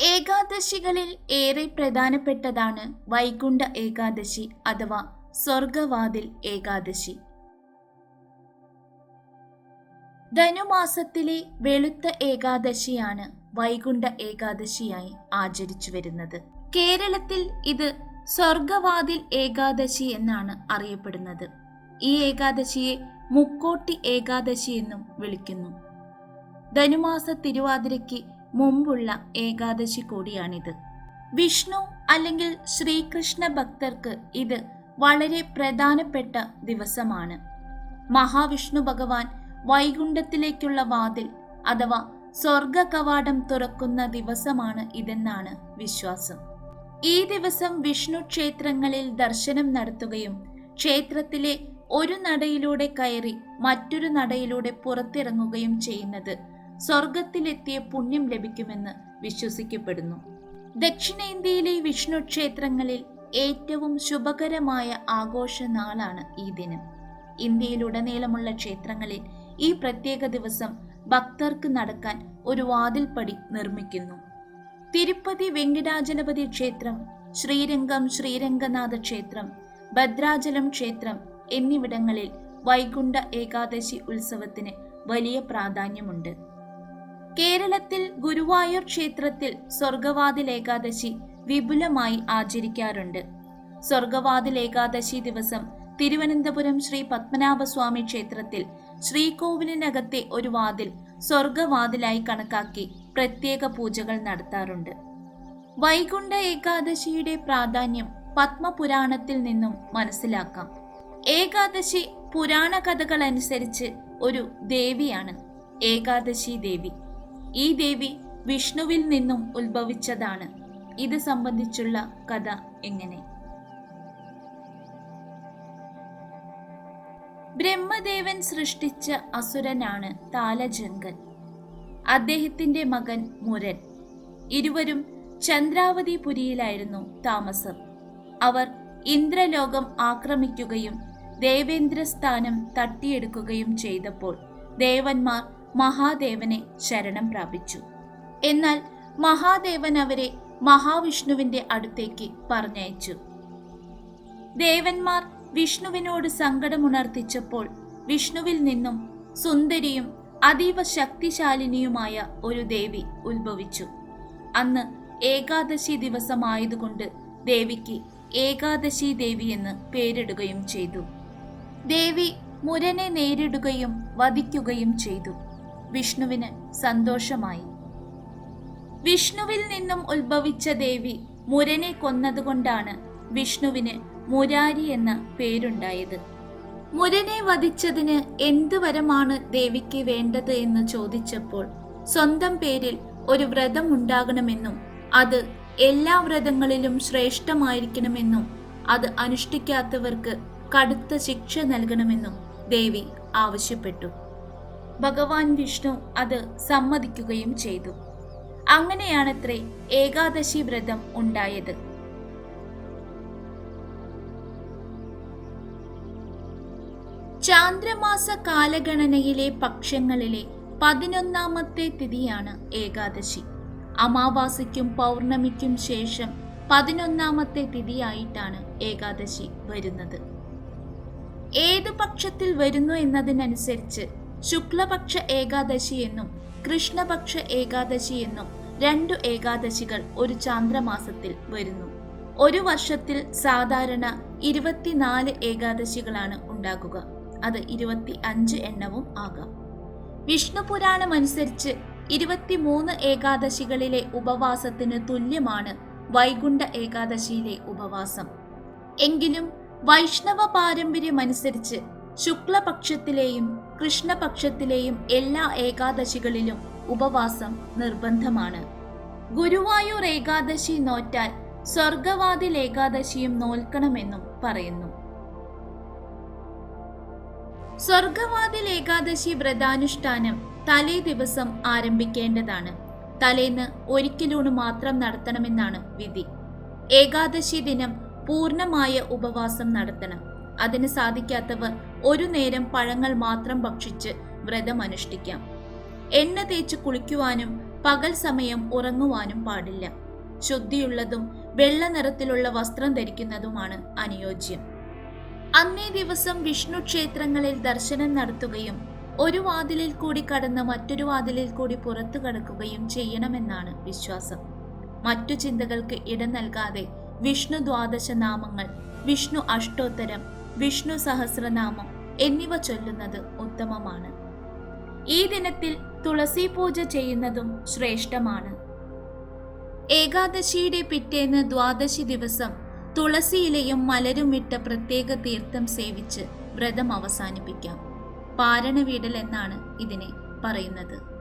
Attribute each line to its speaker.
Speaker 1: ഏകാദശികളിൽ ഏറെ പ്രധാനപ്പെട്ടതാണ് വൈകുണ്ഠ ഏകാദശി അഥവാ സ്വർഗവാതിൽ ഏകാദശി. ധനുമാസത്തിലെ വെളുത്ത ഏകാദശിയാണ് വൈകുണ്ഠ ഏകാദശിയായി ആചരിച്ചു വരുന്നത്. കേരളത്തിൽ ഇത് സ്വർഗവാതിൽ ഏകാദശി എന്നാണ് അറിയപ്പെടുന്നത്. ഈ ഏകാദശിയെ മുക്കോട്ടി ഏകാദശി എന്നും വിളിക്കുന്നു. ധനുമാസ തിരുവാതിരയ്ക്ക് മുമ്പുള്ള ഏകാദശി കൂടിയാണിത്. വിഷ്ണു അല്ലെങ്കിൽ ശ്രീകൃഷ്ണ ഭക്തർക്ക് ഇത് വളരെ പ്രധാനപ്പെട്ട ദിവസമാണ്. മഹാവിഷ്ണു ഭഗവാൻ വൈകുണ്ഠത്തിലേക്കുള്ള വാതിൽ അഥവാ സ്വർഗ കവാടം തുറക്കുന്ന ദിവസമാണ് ഇതെന്നാണ് വിശ്വാസം. ഈ ദിവസം വിഷ്ണു ക്ഷേത്രങ്ങളിൽ ദർശനം നടത്തുകയും ക്ഷേത്രത്തിലെ ഒരു നടയിലൂടെ കയറി മറ്റൊരു നടയിലൂടെ പുറത്തിറങ്ങുകയും ചെയ്യുന്നത് സ്വർഗത്തിലെത്തിയ പുണ്യം ലഭിക്കുമെന്ന് വിശ്വസിക്കപ്പെടുന്നു. ദക്ഷിണേന്ത്യയിലെ വിഷ്ണു ക്ഷേത്രങ്ങളിൽ ഏറ്റവും ശുഭകരമായ ആഘോഷ നാളാണ് ഈ ദിനം. ഇന്ത്യയിലുടനീളമുള്ള ക്ഷേത്രങ്ങളിൽ ഈ പ്രത്യേക ദിവസം ഭക്തർക്ക് നടക്കാൻ ഒരു വാതിൽപ്പടി നിർമ്മിക്കുന്നു. തിരുപ്പതി വെങ്കിടാചലപതി ക്ഷേത്രം ശ്രീരംഗം ശ്രീരംഗനാഥ ക്ഷേത്രം ഭദ്രാചലം ക്ഷേത്രം എന്നിവിടങ്ങളിൽ വൈകുണ്ഠ ഏകാദശി ഉത്സവത്തിന് വലിയ പ്രാധാന്യമുണ്ട്. കേരളത്തിൽ ഗുരുവായൂർ ക്ഷേത്രത്തിൽ സ്വർഗവാതിൽ ഏകാദശി വിപുലമായി ആചരിക്കാറുണ്ട്. സ്വർഗവാതിൽ ഏകാദശി ദിവസം തിരുവനന്തപുരം ശ്രീ പത്മനാഭസ്വാമി ക്ഷേത്രത്തിൽ ശ്രീകോവിലിനകത്തെ ഒരു വാതിൽ സ്വർഗവാതിലായി കണക്കാക്കി പ്രത്യേക പൂജകൾ നടത്താറുണ്ട്. വൈകുണ്ഠ ഏകാദശിയുടെ പ്രാധാന്യം പത്മപുരാണത്തിൽ നിന്നും മനസ്സിലാക്കാം. ഏകാദശി പുരാണ കഥകൾ അനുസരിച്ച് ഒരു ദേവിയാണ് ഏകാദശി ദേവി. ഈ ദേവി വിഷ്ണുവിൽ നിന്നും ഉത്ഭവിച്ചതാണ്. ഇത് സംബന്ധിച്ചുള്ള കഥ എങ്ങനെ? ബ്രഹ്മദേവൻ സൃഷ്ടിച്ച അസുരനാണ് താലജങ്കൻ. അദ്ദേഹത്തിന്റെ മകൻ മുരൻ. ഇരുവരും ചന്ദ്രാവതി പുരിയിലായിരുന്നു താമസം. അവർ ഇന്ദ്രലോകം ആക്രമിക്കുകയും ദേവേന്ദ്ര സ്ഥാനം തട്ടിയെടുക്കുകയും ചെയ്തപ്പോൾ ദേവന്മാർ മഹാദേവനെ ശരണം പ്രാപിച്ചു. എന്നാൽ മഹാദേവൻ അവരെ മഹാവിഷ്ണുവിന്റെ അടുത്തേക്ക് പറഞ്ഞയച്ചു. ദേവന്മാർ വിഷ്ണുവിനോട് സങ്കടമുണർത്തിച്ചപ്പോൾ വിഷ്ണുവിൽ നിന്നും സുന്ദരിയും അതീവ ശക്തിശാലിനിയുമായ ഒരു ദേവി ഉത്ഭവിച്ചു. അന്ന് ഏകാദശി ദിവസമായതുകൊണ്ട് ദേവിക്ക് ഏകാദശി ദേവി എന്ന് പേരിടുകയും ചെയ്തു. ദേവി മുരനെ നേരിടുകയും വധിക്കുകയും ചെയ്തു. വിഷ്ണുവിന് സന്തോഷമായി. വിഷ്ണുവിൽ നിന്നും ഉത്ഭവിച്ച ദേവി മുരനെ കൊന്നതുകൊണ്ടാണ് വിഷ്ണുവിന് മുരാരി എന്ന പേരുണ്ടായത്. മുരനെ വധിച്ചതിന് എന്തുവരമാണ് ദേവിക്ക് വേണ്ടത് എന്ന് ചോദിച്ചപ്പോൾ സ്വന്തം പേരിൽ ഒരു വ്രതം ഉണ്ടാകണമെന്നും അത് എല്ലാ വ്രതങ്ങളിലും ശ്രേഷ്ഠമായിരിക്കണമെന്നും അത് അനുഷ്ഠിക്കാത്തവർക്ക് കടുത്ത ശിക്ഷ നൽകണമെന്നും ദേവി ആവശ്യപ്പെട്ടു. ഭഗവാൻ വിഷ്ണു അത് സമ്മതിക്കുകയും ചെയ്തു. അങ്ങനെയാണത്രേ ഏകാദശി വ്രതം ഉണ്ടായത്. ചാന്ദ്രമാസ കാലഗണനയിലെ പക്ഷങ്ങളിലെ പതിനൊന്നാമത്തെ തിഥിയാണ് ഏകാദശി. അമാവാസിക്കും പൗർണമിക്കും ശേഷം പതിനൊന്നാമത്തെ തിഥിയായിട്ടാണ് ഏകാദശി വരുന്നത്. ഏത് പക്ഷത്തിൽ വരുന്നു എന്നതിനനുസരിച്ച് ശുക്ലപക്ഷ ഏകാദശി എന്നും കൃഷ്ണപക്ഷ ഏകാദശി എന്നും രണ്ടു ഏകാദശികൾ ഒരു ചാന്ദ്രമാസത്തിൽ വരുന്നു. ഒരു വർഷത്തിൽ സാധാരണ ഇരുപത്തിനാല് ഏകാദശികളാണ് ഉണ്ടാകുക. അത് ഇരുപത്തി അഞ്ച് എണ്ണവും ആകാം. വിഷ്ണു പുരാണം അനുസരിച്ച് ഇരുപത്തിമൂന്ന് ഏകാദശികളിലെ ഉപവാസത്തിന് തുല്യമാണ് വൈകുണ്ഠ ഏകാദശിയിലെ ഉപവാസം. എങ്കിലും വൈഷ്ണവ പാരമ്പര്യമനുസരിച്ച് ശുക്ലപക്ഷത്തിലെയും കൃഷ്ണപക്ഷത്തിലെയും എല്ലാ ഏകാദശികളിലും ഉപവാസം നിർബന്ധമാണ്. ഗുരുവായൂർ ഏകാദശി നോറ്റാൽ സ്വർഗവാതിൽ ഏകാദശിയും നോൽക്കണമെന്നും പറയുന്നു. സ്വർഗവാതിൽ ഏകാദശി വ്രതാനുഷ്ഠാനം തലേ ദിവസം ആരംഭിക്കേണ്ടതാണ്. തലേന്ന് ഒരിക്കലൂണ് മാത്രം നടത്തണമെന്നാണ് വിധി. ഏകാദശി ദിനം പൂർണമായ ഉപവാസം നടത്തണം. അതിന് സാധിക്കാത്തവർ ഒരു നേരം പഴങ്ങൾ മാത്രം ഭക്ഷിച്ച് വ്രതം അനുഷ്ഠിക്കാം. എണ്ണ തേച്ച് കുളിക്കുവാനും പകൽ സമയം ഉറങ്ങുവാനും പാടില്ല. ശുദ്ധിയുള്ളതും വെള്ള നിറത്തിലുള്ള വസ്ത്രം ധരിക്കുന്നതുമാണ് അനുയോജ്യം. അന്നേ ദിവസം വിഷ്ണു ക്ഷേത്രങ്ങളിൽ ദർശനം നടത്തുകയും ഒരു വാതിലിൽ കൂടി കടന്ന് മറ്റൊരു വാതിലിൽ കൂടി പുറത്തു കടക്കുകയും ചെയ്യണമെന്നാണ് വിശ്വാസം. മറ്റു ചിന്തകൾക്ക് ഇടം നൽകാതെ വിഷ്ണു ദ്വാദശ നാമങ്ങൾ വിഷ്ണു അഷ്ടോത്തരം വിഷ്ണു സഹസ്രനാമം എന്നിവ ചൊല്ലുന്നത് ഉത്തമമാണ്. ഈ ദിനത്തിൽ തുളസി പൂജ ചെയ്യുന്നതും ശ്രേഷ്ഠമാണ്. ഏകാദശിയുടെ പിറ്റേന്ന് ദ്വാദശി ദിവസം തുളസിയിലയും മലരും ഇട്ട പ്രത്യേക തീർത്ഥം സേവിച്ച് വ്രതം അവസാനിപ്പിക്കാം. പാരണവീടൽ എന്നാണ് ഇതിനെ പറയുന്നത്.